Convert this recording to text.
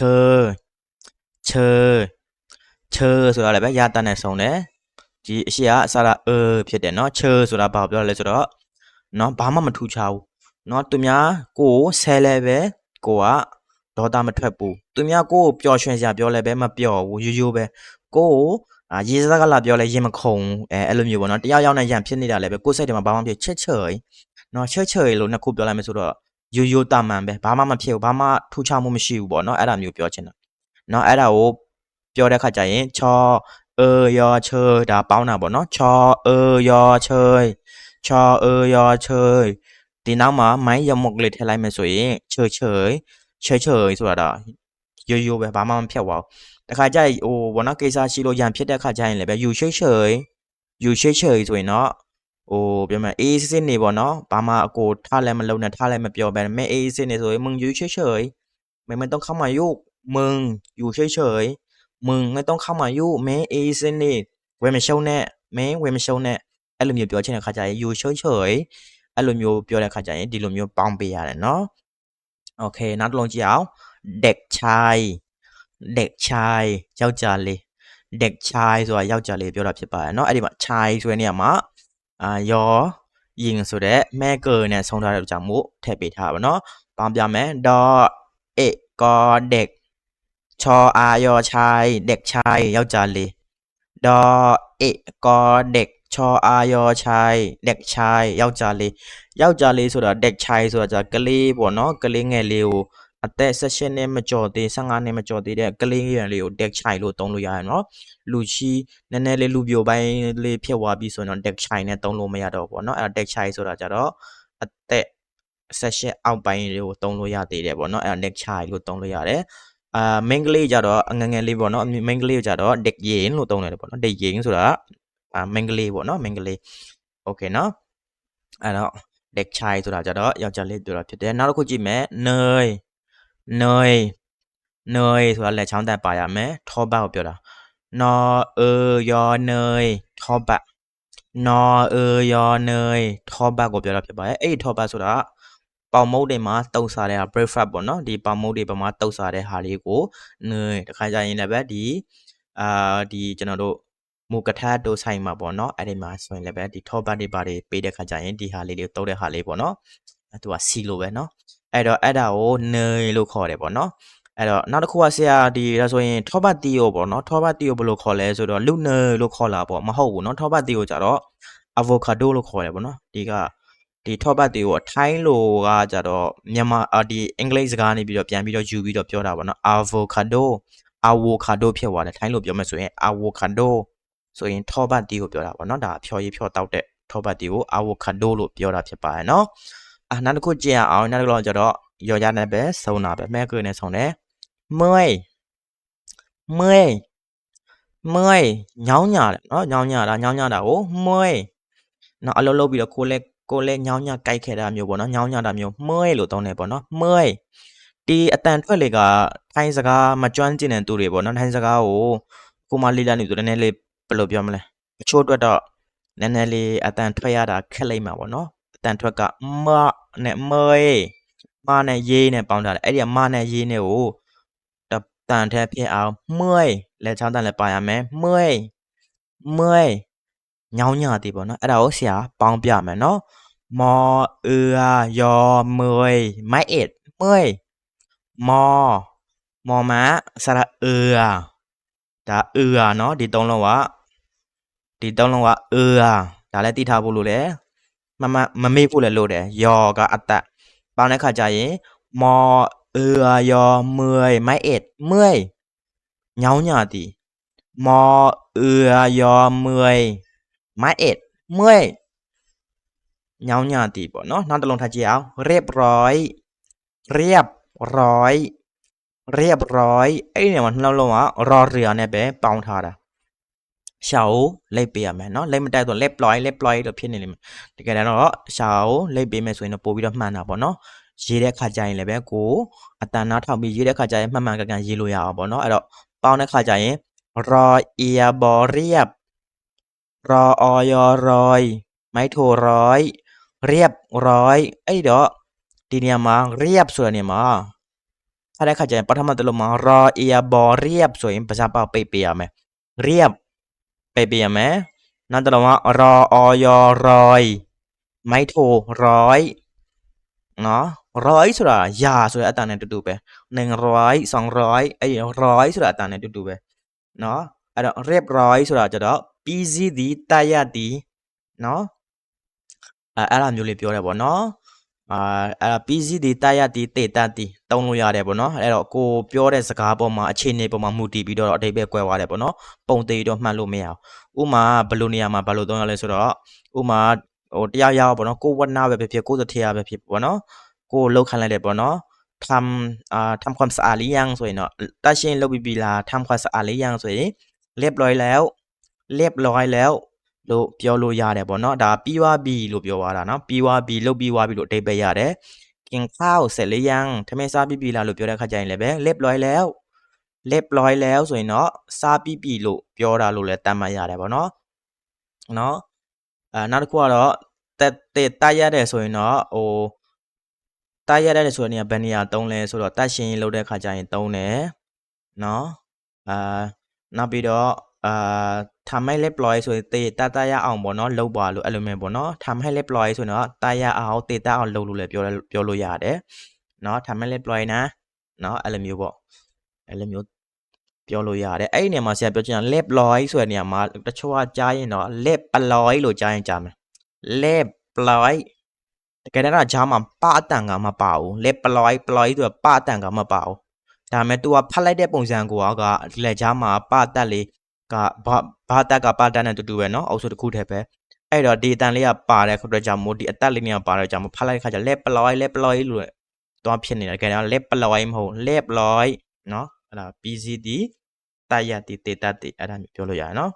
ချေချေချေဆိုတာလည်းပဲရတတ်နဲ့ဆုံးတယ်ဒီအရှိကအစားအဖြစ်တယ်เนาะချေဆိုတာဘာပြောလဲဆိုတော့เนาะဘာမှမထူးခြားဘူးเนาะသူများကိုယ်ဆဲလဲပဲကိုကဒေါသမထွက်ဘူးသူများကိုယ်ပျော်ရွှင်စရာပြောလဲပဲမပျော်ဘူးရိုးရိုးပဲကိုယ်အာရေစကားလာပြောလဲရင်မခုံအဲအဲ့လိုမျိုးပေါ့နော်တယောက်ယောက်နဲ့ရန်ဖြစ်နေတာလည်းပဲကိုယ်စိတ်ထဲမှာဘာမှမဖြစ်ချစ်ချယ်နော်ချစ်ချယ်လို့နှစ်ခုပြောလိုက်မယ်ဆိုတော့ ရိုးရိုးတာမှန်ပဲဘာမှမဖြစ်ဘူးဘာမှထူးခြားမှုမရှိဘူးပေါ့နော်အဲ့ဒါမျိုးပြောချင်တာနော်အဲ့ဒါကိုပြောတဲ့ခါကျရင်ချောเออยอเชยဒါပေါင်းတာပေါ့နော်ချောเออยอเชยချောเออยอเชยဒီနောက်မှာမိုင်းရမုတ်ကလေးထည့်လိုက်မယ်ဆိုရင်ချေချေချေချေဆိုတာဒါရိုးရိုးပဲဘာမှမဖြတ်ပါဘူးတခါကျရင်ဟိုဘောနော်ကိစ္စရှိလို့ရန်ဖြစ်တဲ့ခါကျရင်လည်းပဲယူရှိတ်ချေယူရှိတ်ချေဆိုရင်တော့ ဟိုပြောမယ်အေးစစ်စစ်နေပေါ့နော်ဘာမှအကိုထားလည်းမလုံးနဲ့ထားလည်းမပြောပဲမဲအေးစစ်နေဆိုရင်มึงอยู่เฉยๆไม่ไม่ต้องเข้ามายุ่งมึงอยู่เฉยๆมึงไม่ต้องเข้ามายุ่งမဲအေးစစ်နေဝယ်မရှုံးနဲ့မဲဝယ်မရှုံးနဲ့အဲ့လိုမျိုးပြောချင်တဲ့ခါကျရင်อยู่เฉยๆအဲ့လိုမျိုးပြောတဲ့ခါကျရင်ဒီလိုမျိုးပေါင်းပေးရတယ်နော်โอเคနောက်တစ်လုံးကြည့်အောင်เด็กชายเด็กชายယောက်ျားလေးเด็กชายဆိုတာယောက်ျားလေးပြောတာဖြစ်ပါတယ်เนาะအဲ့ဒီမှာ chai ဆိုတဲ့နေရာမှာ အာယောရင်ဆိုတဲ့မဲកើနဲ့ဆုံးထားတဲ့ကြောင့်မို့ထည့်ပေးထားပါเนาะပေါင်းပြမယ် dot เอกกอเด็กชออายอชาย เด็กชายယောက်ျားလေး dot เอกกอเด็กชออายอชาย เด็กชายယောက်ျားလေးယောက်ျားလေးဆိုတာเด็กชายဆိုတာじゃကလေးပေါ့เนาะကလေးငယ်လေးကို အသက်16နှစ်မကျော်သေး15နှစ်မကျော်သေးတဲ့ကလေးငယ်လေးကို deck chai လို့သုံးလို့ရတယ်နော်လူချီနည်းနည်းလေးလူပြိုပိုင်းလေးဖြစ်သွားပြီဆိုရင်တော့ deck chai နဲ့သုံးလို့မရတော့ဘူးပေါ့နော်အဲ့ဒါ deck chai ဆိုတာကြတော့အသက်16အောက်ပိုင်းလေးကိုသုံးလို့ရသေးတယ်ပေါ့နော်အဲ့ဒါ deck chai လို့သုံးလို့ရတယ်အာ main ကလေးကြတော့အငငယ်လေးပေါ့နော် main ကလေးကြတော့ deck yin လို့သုံးတယ်ပေါ့နော် deck yin ဆိုတာအာ main ကလေးပေါ့နော် main ကလေး okay နော်အဲ့တော့ deck chai ဆိုတာကြတော့ယောက်ျားလေးပြောတာဖြစ်တယ်နောက်တစ်ခုကြည့်မယ်เ noi noi ဆိုတာလက်ချောင်းတက်ပါရမယ်ထောဘကိုပြောတာ no e yo noi ထောဘ no e yo noi ထောဘကိုပြောတာဖြစ်ပါတယ်အဲ့ဒီထောဘဆိုတာပေါင်မုတ်တွေမှာတုံစားတဲ့ဟာ breakfast ပေါ့နော်ဒီပေါင်မုတ်တွေပေါ်မှာတုံစားတဲ့ဟာလေးကို noi တခါကြရင်လည်းပဲဒီအာဒီကျွန်တော်တို့မူကထတိုးဆိုင်မှာပေါ့နော်အဲ့ဒီမှာဆိုရင်လည်းပဲဒီ top up တွေပါတယ်ပေးတဲ့ခါကျရင်ဒီဟာလေးတွေတုံးတဲ့ဟာလေးပေါ့နော်သူက C လို့ပဲနော် အဲ့တော့အဲ့ဒါကိုနေလို့ခေါ်တယ်ပေါ့နော်အဲ့တော့နောက်တစ်ခုကဆရာဒီဒါဆိုရင်ထောပတ်တီယိုပေါ့နော်ထောပတ်တီယိုဘယ်လိုခေါ်လဲဆိုတော့လူနေလို့ခေါ်လာပေါ့မဟုတ်ဘူးနော်ထောပတ်တီယိုကြတော့ avocado လို့ခေါ်တယ်ပေါ့နော်ဒီကဒီထောပတ်တီယိုအထိုင်းလိုကကြတော့မြန်မာအာဒီအင်္ဂလိပ်စကားနေပြီးတော့ပြန်ပြီးတော့ယူပြီးတော့ပြောတာပေါ့နော် avocado avocado ဖြစ်သွားတယ်ထိုင်းလိုပြောမယ်ဆိုရင် avocado ဆိုရင်ထောပတ်တီကိုပြောတာပေါ့နော်ဒါဖြော်ရေးဖြော်တောက်တဲ့ထောပတ်တီကို avocado လို့ပြောတာဖြစ်ပါတယ်နော် อ่ะနောက်တစ်ခုကြည့်ရအောင်နောက်တစ်ခုတော့ကျတော့ယောက်ျားနဲ့ပဲဆုံတာပဲမဲခွေနဲ့ဆုံတယ်မွေမွေမွေညောင်းညာတယ်နော်ညောင်းညာတာညောင်းညာတာကိုမွေနော်အလုံးလုံးပြီးတော့ကိုလည်းကိုလည်းညောင်းညာကြိုက်ခဲ့တာမျိုးပေါ့နော်ညောင်းညာတာမျိုးမွေလို့တောင်းတယ်ပေါ့နော်မွေဒီအတန်ထွက်လေကထိုင်းစကားမကျွမ်းကျင်တဲ့သူတွေပေါ့နော်ထိုင်းစကားကိုကိုမလေးလာနေသူနည်းနည်းလေးဘယ်လိုပြောမလဲအချို့အတွက်တော့နည်းနည်းလေးအတန်ထွက်ရတာခက်လိုက်မှာပေါ့နော် တန်ထွက်ကမနဲ့မွေမနဲ့ရေးနဲ့ပေါင်းထားတယ်အဲ့ဒီကမနဲ့ရေးနဲ့ကိုတန်ထက်ဖြစ်အောင်မွေလက်ချောင်းတန်လည်းပါရမယ်မွေမွေညောင်းညတီပေါ့နော်အဲ့ဒါကိုဆရာပေါင်းပြမယ်နော်မောเอือยอมวยไม่เอ็ดมวยมอมอม้าสระเอือဒါเอือเนาะဒီသုံးလုံးကဒီသုံးလုံးကเอือဒါလည်းသိထားဖို့လို့လေ မမမမေ့ဖို့လည်းလို့တယ်ယောကအတတ်ပေါင်းတဲ့ခါကျရင်မောเอือယောเมื่อยไม่เอ็ดเมื่อยညောင်းညာတီမောเอือယောเมื่อยไม่เอ็ดเมื่อยညောင်းညာတီပေါ့နော်နောက်တစ်လုံးထပ်ကြည့်အောင်เรียบร้อยเรียบร้อยเรียบร้อยအဲ့ဒီနေရာမှာနှလုံးလုံးကရอเรือနဲ့ပဲပေါင်း ထားတာရှောက်လိပ်ပေးရမယ်เนาะလိပ်မတိုက်တော့ left ploy left ploy လို့ဖြစ်နေလိမ့်မယ်တကယ်တော့ရှောက်လိပ်ပေးမယ်ဆိုရင်တော့ပို့ပြီးတော့မှန်တာပေါ့เนาะရေးတဲ့ခါကျရင်လည်းပဲကိုအတန်နာထောက်ပြီးရေးတဲ့ခါကျရင်မှန်မှန်ကန်ကန်ရေးလို့ရအောင်ပေါ့เนาะအဲ့တော့ပေါင်းတဲ့ခါကျရင်รอเอียบอเรียบรอออยร้อยไม่โทร้อย เรียบร้อยအဲ့တော့ဒီနေရာမှာ เรียบဆိုတဲ့နေရာမှာ ဖတ်တဲ့ခါကျရင်ပထမတစ်လုံးမှာ raw ear ball เรียบဆိုရင်ပါးစပ်ပေါက်ပိတ်ပေးရမယ်เรียบ ပယ်ပြရမယ်နောက်တစ်လုံးကရောအော်ယောရောယမိုက်ထိုရောယနော်ရောယဆိုတာယာဆိုတဲ့အတန်နဲ့တူတူပဲ100 200အဲ့ဒီရောယဆိုတာအတန်နဲ့တူတူပဲနော်အဲ့တော့ rip ရောယဆိုတာကျတော့ pz ဒီတရရဒီနော်အဲအဲ့လိုမျိုးလေးပြောတယ်ပေါ့နော် အာအဲ့ဒါ pz ဒီတရတီတေတတီတုံးလို့ရတယ်ပေါ့နော်အဲ့တော့ကိုပြောတဲ့စကားပေါ်မှာအခြေအနေပေါ်မှာမူတည်ပြီးတော့အတိတ်ပဲကွဲသွားတယ်ပေါ့နော်ပုံသေးတော့မှတ်လို့မရဘူးဥမာဘယ်လိုနေရာမှာဘယ်လိုသုံးရလဲဆိုတော့ဥမာ ဟိုတရားရအောင်ပေါ့နော်ကိုဝတ်နာပဲဖြစ်ဖြစ်ကိုသထေရပဲဖြစ်ဖြစ်ပေါ့နော်ကိုလောက်ခံလိုက်တယ်ပေါ့နော်ทำอ่าทำความสะอาดหรือยังဆိုရင်တော့တတ်ရှင်းလုပ်ပြီးပြီလားทำความสะอาดหรือยังဆိုရင်เรียบร้อยแล้วเรียบร้อยแล้ว လို့ပြောလို့ရတယ်ပေါ့နော်ဒါပြီးသွားပြီလို့ပြောသွားတာနော်ပြီးသွားပြီလုပ်ပြီးသွားပြီလို့အဓိပ္ပာယ်ရတယ်กินข้าวเสร็จหรือยังทำไมစားပြီးပြီလားလို့ပြောတဲ့ခါကျရင်လည်းပဲเรียบร้อยแล้วเรียบร้อยแล้วဆိုရင်တော့စားပြီးပြီလို့ပြောတာလို့လည်းတတ်မှတ်ရတယ်ပေါ့နော်နော် အဲနောက်တစ်ခုကတော့တက်တက်တိုက်ရတယ်ဆိုရင်တော့ဟိုတိုက်ရတယ်ဆိုတဲ့နေရာဘယ်နေရာသုံးလဲဆိုတော့တက်ရှင်လုပ်တဲ့ခါကျရင်သုံးတယ်နော်အာနောက်ပြီးတော့ အာทำให้เรียบร้อยဆိုရင်တေတတရအောင်ပေါ့နော်လုပ်ပါလို့အဲ့လိုမျိုးပေါ့နော်ทำให้เรียบร้อยဆိုရင်တော့တရအောင်တေတအောင်လုပ်လို့လည်းပြောပြောလို့ရတယ်နော်ทำให้เรียบร้อยนะနော်အဲ့လိုမျိုးပေါ့အဲ့လိုမျိုးပြောလို့ရတယ်အဲ့ဒီနေရာမှာဆရာပြောချင်တာ lip loy ဆိုတဲ့နေရာမှာတချို့ကကြားရင်တော့ lip loy လို့ကြားရင်ကြားမယ် lip loy တကယ်တော့ဂျားမှာပအတန်ကမပါဘူး lip loy loy ဆိုတော့ပအတန်ကမပါဘူးဒါပေမဲ့ तू ကဖတ်လိုက်တဲ့ပုံစံကိုကလက်ဂျားမှာပတက်လေး ကဘာဘာတက်ကပတက်နဲ့တူတူပဲเนาะအုပ်စုတစ်ခုတည်းပဲအဲ့တော့ဒီအတန်လေးကပါတဲ့ခအတွက်ကြောင့်မို့ဒီအတက်လေးနဲ့ပါတဲ့ကြောင့်မို့ဖတ်လိုက်တဲ့ခါကျ lip loy lip loy လို့တော့ဖြစ်နေတယ်တကယ်တော့ lip loy မဟုတ် lip loy เนาะအဲ့ဒါ PCD တရတီတေတတီအဲ့ဒါမျိုးပြောလို့ရတယ်နော်